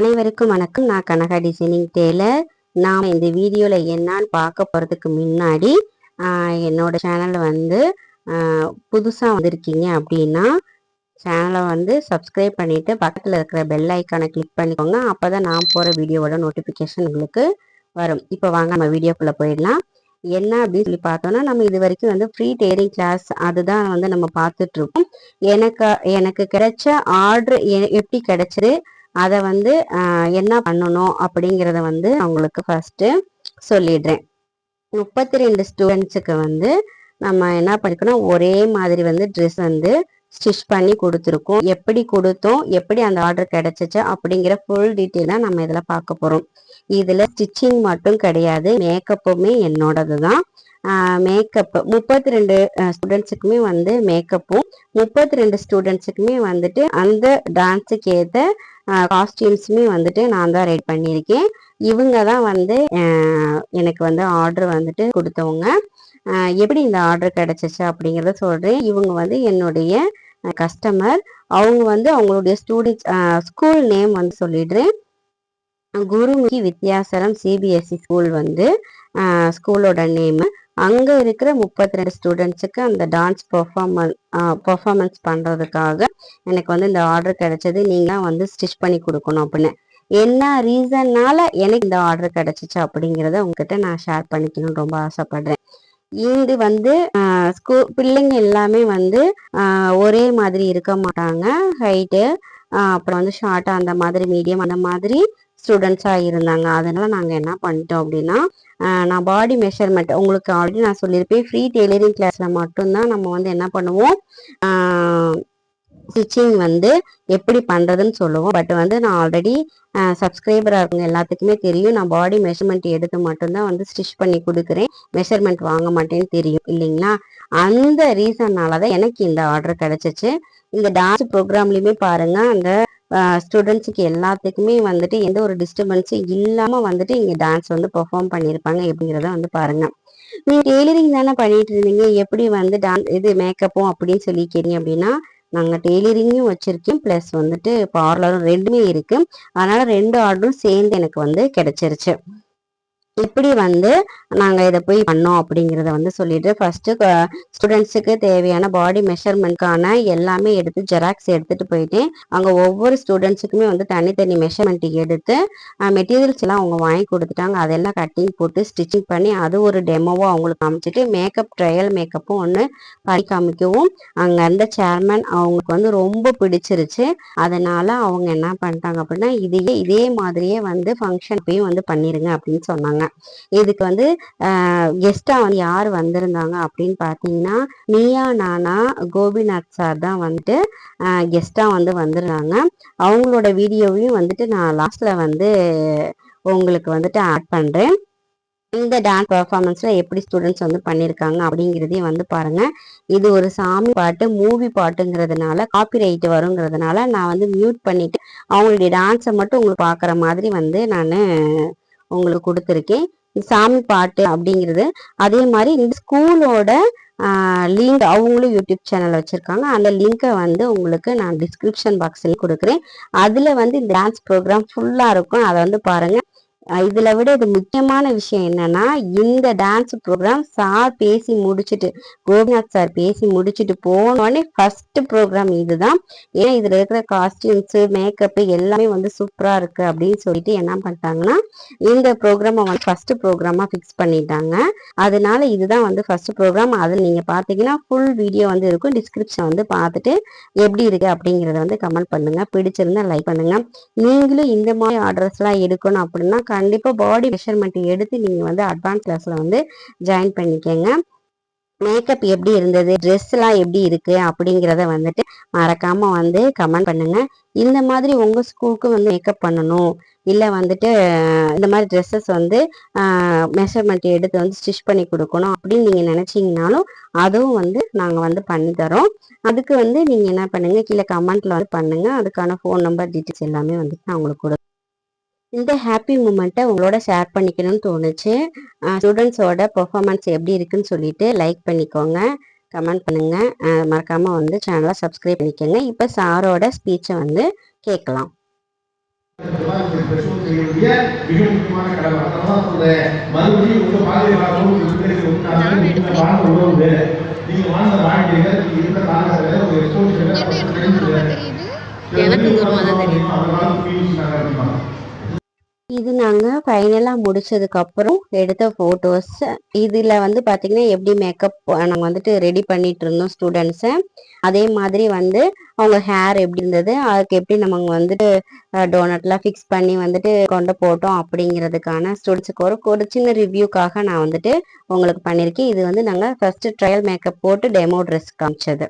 அனைவருக்கும் வணக்கம். நான் கனகா டிசைனிங் டெய்லர் நாம் இந்த வீடியோவில் என்னான்னு பார்க்க போகிறதுக்கு முன்னாடி என்னோட சேனல் வந்து புதுசாக வந்திருக்கீங்க அப்படின்னா சேனலை வந்து சப்ஸ்கிரைப் பண்ணிவிட்டு பக்கத்தில் இருக்கிற பெல் ஐக்கானை கிளிக் பண்ணிக்கோங்க. அப்போ தான் நான் போகிற வீடியோவோட நோட்டிஃபிகேஷன் உங்களுக்கு வரும். இப்போ வாங்க நம்ம வீடியோக்குள்ளே போயிடலாம். என்ன அப்படின்னு சொல்லி பார்த்தோம்னா நம்ம இது வரைக்கும் வந்து ஃப்ரீ டெய்லரிங் கிளாஸ் அதுதான் வந்து நம்ம பார்த்துட்ருக்கோம் எனக்கு எனக்கு கிடைச்ச ஆர்டர் எப்படி கிடைச்சது? அதை வந்து என்ன பண்ணணும் அப்படிங்கிறத வந்து அவங்களுக்கு உங்களுக்கு ஃபர்ஸ்ட் சொல்லிடுறேன். முப்பத்தி ரெண்டு ஸ்டூடெண்ட்ஸுக்கு வந்து நம்ம என்ன பண்ணிக்கணும் ஒரே மாதிரி வந்து ட்ரெஸ் வந்து ஸ்டிச் பண்ணி கொடுத்துருக்கோம். எப்படி கொடுத்தோம் எப்படி அந்த ஆர்டர் கிடைச்சிச்சு அப்படிங்கிற ஃபுல் டீட்டெயிலாக நம்ம இதில் பார்க்க போகிறோம் இதில் ஸ்டிச்சிங் மட்டும் கிடையாது மேக்கப்புமே என்னோடது தான். மேக்கப் முப்பத்தி ரெண்டு ஸ்டூடெண்ட்ஸுக்குமே வந்து மேக்கப்பும் முப்பத்தி ரெண்டு ஸ்டூடெண்ட்ஸுக்குமே வந்துட்டு அந்த டான்ஸுக்கு ஏற்ற காஸ்டியூம்ஸுமே வந்துட்டு நான் தான் ரெடி பண்ணியிருக்கேன். இவங்க தான் வந்து எனக்கு வந்து ஆர்டர் வந்துட்டு கொடுத்தவங்க. எப்படி இந்த ஆர்டர் கிடைச்சிச்சு அப்படிங்கிறத சொல்கிறேன் இவங்க வந்து என்னுடைய கஸ்டமர் அவங்க வந்து அவங்களுடைய ஸ்டூடெண்ட்ஸ் ஸ்கூல் நேம் வந்து சொல்லிடுறேன். குருமுகி வித்யாசரம் சிபிஎஸ்சி ஸ்கூல் வந்து ஸ்கூலோட நேமு அங்கே இருக்கிற முப்பத்தி ரெண்டு ஸ்டூடெண்ட்ஸுக்கு அந்த டான்ஸ் பர்ஃபார்மன் பெர்ஃபார்மன்ஸ் பண்ணுறதுக்காக எனக்கு வந்து இந்த ஆர்டர் கிடைச்சது. நீங்கள் வந்து ஸ்டிச் பண்ணி கொடுக்கணும் அப்படின்னு. என்ன ரீசன்னால எனக்கு இந்த ஆர்டர் கிடைச்சிச்சு அப்படிங்கிறத உங்ககிட்ட நான் ஷேர் பண்ணிக்கணும்னு ரொம்ப ஆசைப்படுறேன். இது வந்து ஸ்கூல் பிள்ளைங்க எல்லாமே வந்து ஒரே மாதிரி இருக்க மாட்டாங்க. ஹைட்டு அப்புறம் வந்து ஷார்ட்டாக அந்த மாதிரி மீடியம் அந்த மாதிரி ஸ்டூடெண்ட்ஸாக இருந்தாங்க. அதனால் நாங்கள் என்ன பண்ணிட்டோம் அப்படின்னா நான் பாடி மெஷர்மெண்ட் உங்களுக்கு ஆல்ரெடி நான் சொல்லியிருப்பேன். ஃப்ரீ டெய்லரிங் கிளாஸில் மட்டும்தான் நம்ம வந்து என்ன பண்ணுவோம்? ஸ்டிச்சிங் வந்து எப்படி பண்ணுறதுன்னு சொல்லுவோம். பட் வந்து நான் ஆல்ரெடி சப்ஸ்கிரைபராக இருக்கவங்க எல்லாத்துக்குமே தெரியும். நான் பாடி மெஷர்மெண்ட் எடுத்து மட்டும்தான் வந்து ஸ்டிச் பண்ணி கொடுக்குறேன். மெஷர்மெண்ட் வாங்க மாட்டேன்னு தெரியும். இல்லைங்களா? அந்த ரீசன்னால தான் எனக்கு இந்த ஆர்டர் கிடச்சிச்சு. இந்த டான்ஸ் ப்ரோக்ராம்லையுமே பாருங்கள் அந்த ஸ்டூடெண்ட்ஸுக்கு எல்லாத்துக்குமே வந்துட்டு எந்த ஒரு டிஸ்டர்பன்ஸும் இல்லாமல் வந்துட்டு இங்கே டான்ஸ் வந்து பெர்ஃபார்ம் பண்ணியிருப்பாங்க எப்படிங்கிறத வந்து பாருங்க. நீங்கள் டெய்லரிங் தானே பண்ணிட்டு இருந்தீங்க? எப்படி வந்து டான்ஸ் இது மேக்கப்பும் அப்படின்னு சொல்லி கேட்டீங்க அப்படின்னா நாங்கள் டெய்லரிங்கும் வச்சிருக்கோம். ப்ளஸ் வந்துட்டு பார்லரும் ரெண்டுமே இருக்கு. அதனால ரெண்டு ஆர்டரும் சேர்ந்து எனக்கு வந்து கிடைச்சிருச்சு. எப்படி வந்து நாங்கள் இதை போய் பண்ணோம் அப்படிங்கிறத வந்து சொல்லிட்டு ஃபர்ஸ்ட்டு ஸ்டூடெண்ட்ஸுக்கு தேவையான பாடி மெஷர்மெண்ட்கான எல்லாமே எடுத்து ஜெராக்ஸ் எடுத்துட்டு போயிட்டேன் அங்கே ஒவ்வொரு ஸ்டூடெண்ட்ஸுக்குமே வந்து தனித்தனி மெஷர்மெண்ட் எடுத்து மெட்டீரியல்ஸ் எல்லாம் அவங்க வாங்கி கொடுத்துட்டாங்க. அதெல்லாம் கட்டிங் போட்டு ஸ்டிச்சிங் பண்ணி அது ஒரு டெமோவாக அவங்களுக்கு காமிச்சிட்டு மேக்கப் ட்ரையல் மேக்கப்பும் ஒன்று பண்ணி காமிக்கவும். அங்கே இருந்த சேர்மேன் அவங்களுக்கு வந்து ரொம்ப பிடிச்சிருச்சு. அதனால அவங்க என்ன பண்ணிட்டாங்க அப்படின்னா இதையே இதே மாதிரியே வந்து ஃபங்க்ஷன் போய் வந்து பண்ணிடுங்க அப்படின்னு சொன்னாங்க. இதுக்கு வந்து கெஸ்டா வந்து யார் வந்திருந்தாங்க அப்படின்னு பார்த்தீங்கன்னா நீயா நானா கோபிநாத் சார் தான் வந்துட்டு கெஸ்டா வந்து வந்திருந்தாங்க. அவங்களோட வீடியோவையும் வந்துட்டு நான் லாஸ்ட்ல வந்து உங்களுக்கு வந்துட்டு ஆட் பண்றேன். இந்த டான்ஸ் பெர்ஃபார்மன்ஸ்ல எப்படி ஸ்டூடெண்ட்ஸ் வந்து பண்ணியிருக்காங்க அப்படிங்கிறதையும் வந்து பாருங்க. இது ஒரு சாமி பாட்டு மூவி பாட்டுங்கிறதுனால காப்பிரைட் வருங்கிறதுனால நான் வந்து மியூட் பண்ணிட்டு அவங்களுடைய டான்ஸை மட்டும் உங்களுக்கு பார்க்குற மாதிரி வந்து நான் உங்களுக்கு கொடுத்துருக்கேன். சாமி பாட்டு அப்படிங்கிறது. அதே மாதிரி இந்த ஸ்கூலோட லிங்க் அவங்களும் யூடியூப் சேனல் வச்சுருக்காங்க. அந்த லிங்கை வந்து உங்களுக்கு நான் டிஸ்கிரிப்ஷன் பாக்ஸில் கொடுக்குறேன். அதில் வந்து இந்த டான்ஸ் ப்ரோக்ராம் ஃபுல்லாக இருக்கும். அதை வந்து பாருங்கள் இதில் விட இது முக்கியமான விஷயம் என்னன்னா இந்த டான்ஸ் ப்ரோக்ராம் சார் பேசி முடிச்சுட்டு கோபிநாத் சார் பேசி முடிச்சுட்டு போனோடனே ஃபர்ஸ்ட் ப்ரோக்ராம் இதுதான். ஏன்னா இதில் இருக்கிற காஸ்டியூம்ஸு மேக்கப்பு எல்லாமே வந்து சூப்பராக இருக்குது அப்படின்னு சொல்லிட்டு என்ன பண்ணிட்டாங்கன்னா இந்த ப்ரோக்ராமை வந்து ஃபர்ஸ்ட் ப்ரோக்ராமாக ஃபிக்ஸ் பண்ணிட்டாங்க. அதனால இதுதான் வந்து ஃபர்ஸ்ட் ப்ரோக்ராம் அதில் நீங்கள் பார்த்தீங்கன்னா ஃபுல் வீடியோ வந்து இருக்கும். டிஸ்கிரிப்ஷன் வந்து பார்த்துட்டு எப்படி இருக்கு அப்படிங்கிறத வந்து கமெண்ட் பண்ணுங்க. பிடிச்சிருந்தா லைக் பண்ணுங்க. நீங்களும் இந்த மாதிரி ஆர்டர்ஸ்லாம் எடுக்கணும் அப்படின்னா கண்டிப்பாக பாடி மெஷர்மெண்ட் எடுத்து நீங்கள் வந்து அட்வான்ஸ் கிளாஸில் வந்து ஜாயின் பண்ணிக்கங்க. மேக்கப் எப்படி இருந்தது? ட்ரெஸ்லாம் எப்படி இருக்கு? அப்படிங்கிறத வந்துட்டு மறக்காம வந்து கமெண்ட் பண்ணுங்க. இந்த மாதிரி உங்க ஸ்கூலுக்கு வந்து மேக்கப் பண்ணணும். இல்லை வந்துட்டு இந்த மாதிரி ட்ரெஸ்ஸஸ் வந்து மெஷர்மெண்ட் எடுத்து வந்து ஸ்டிச் பண்ணி கொடுக்கணும் அப்படின்னு நீங்க நினைச்சீங்கனாலும் அதுவும் வந்து நாங்கள் வந்து பண்ணி தரோம். அதுக்கு வந்து நீங்க என்ன பண்ணுங்க? கீழே கமெண்ட்ல வந்து பண்ணுங்க. அதுக்கான ஃபோன் நம்பர் டீட்டெயில்ஸ் எல்லாமே வந்துட்டு நான் உங்களுக்கு கொடுக்குறேன். இந்த ஹாப்பி மூமெண்ட்டை உங்களோட ஷேர் பண்ணிக்கணும்னு தோணுச்சு. ஸ்டூடெண்ட்ஸோட பெர்ஃபார்மன்ஸ் எப்படி இருக்குன்னு சொல்லிட்டு லைக் பண்ணிக்கோங்க. கமெண்ட் பண்ணுங்க. அஹ் மறக்காம வந்து சேனலை சப்ஸ்கிரைப் பண்ணிக்கோங்க. இப்போ சாரோட ஸ்பீச்சை வந்து கேட்கலாம். எனக்கு தான். பாருங்க ஃபைனலாக முடிச்சதுக்கப்புறம் எடுத்த ஃபோட்டோஸ் இதில் வந்து பார்த்தீங்கன்னா எப்படி மேக்கப் நாங்கள் வந்துட்டு ரெடி பண்ணிட்டு இருந்தோம் ஸ்டூடெண்ட்ஸை அதே மாதிரி வந்து அவங்க ஹேர் எப்படி இருந்தது அதுக்கு எப்படி நம்ம வந்துட்டு டோனட்லாம் ஃபிக்ஸ் பண்ணி வந்துட்டு கொண்டு போட்டோம் அப்படிங்கிறதுக்கான ஸ்டூடெண்ட்ஸுக்கு ஒரு ஒரு சின்ன ரிவ்யூக்காக நான் வந்துட்டு உங்களுக்கு பண்ணியிருக்கேன் இது வந்து நாங்கள் ஃபர்ஸ்ட் ட்ரையல் மேக்கப் போட்டு டெமோ ட்ரெஸ் காமிச்சது.